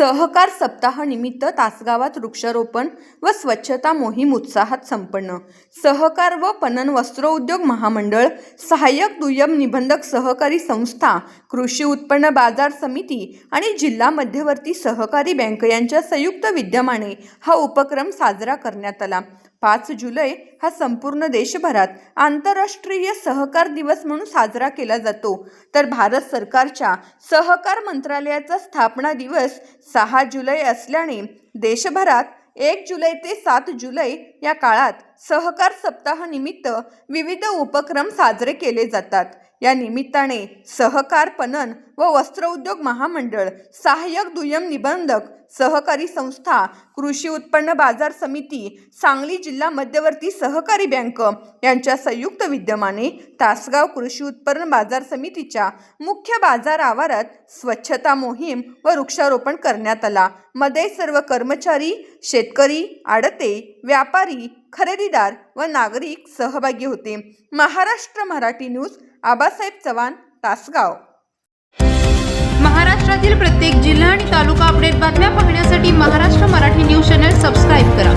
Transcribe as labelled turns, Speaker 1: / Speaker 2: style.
Speaker 1: सहकार सप्ताह निमित्त तासगावात वृक्षारोपण व स्वच्छता मोहीम उत्साहात संपन्न. सहकार व पणन वस्त्रोद्योग महामंडळ सहाय्यक दुय्यम निबंधक सहकारी संस्था कृषी उत्पन्न बाजार समिती आणि जिल्हा मध्यवर्ती सहकारी बँक यांच्या संयुक्त विद्यमाने हा उपक्रम साजरा करण्यात आला. पाच जुलै हा संपूर्ण देशभरात आंतरराष्ट्रीय सहकार दिवस म्हणून साजरा केला जातो. तर भारत सरकारच्या सहकार मंत्रालयाचा स्थापना दिवस सहा जुलै असल्याने देशभरात एक जुलै ते सात जुलै या काळात सहकार सप्ताहानिमित्त विविध उपक्रम साजरे केले जातात. या निमित्ताने सहकार पणन व वस्त्रोद्योग महामंडळ सहाय्यक दुय्यम निबंधक सहकारी संस्था कृषी उत्पन्न बाजार समिती सांगली जिल्हा मध्यवर्ती सहकारी बँक यांच्या संयुक्त विद्यमाने तासगाव कृषी उत्पन्न बाजार समितीच्या मुख्य बाजार आवारात स्वच्छता मोहीम व वृक्षारोपण करण्यात आला. मध्ये सर्व कर्मचारी शेतकरी आडते व्यापारी खरेदीदार व नागरिक सहभागी होते. महाराष्ट्र मराठी न्यूज आबासाहेब चव्हाण तासगाव.
Speaker 2: महाराष्ट्रातील प्रत्येक जिल्हा आणि तालुका अपडेट बातम्या पाहण्यासाठी Maharashtra Marathi news channel subscribe करा.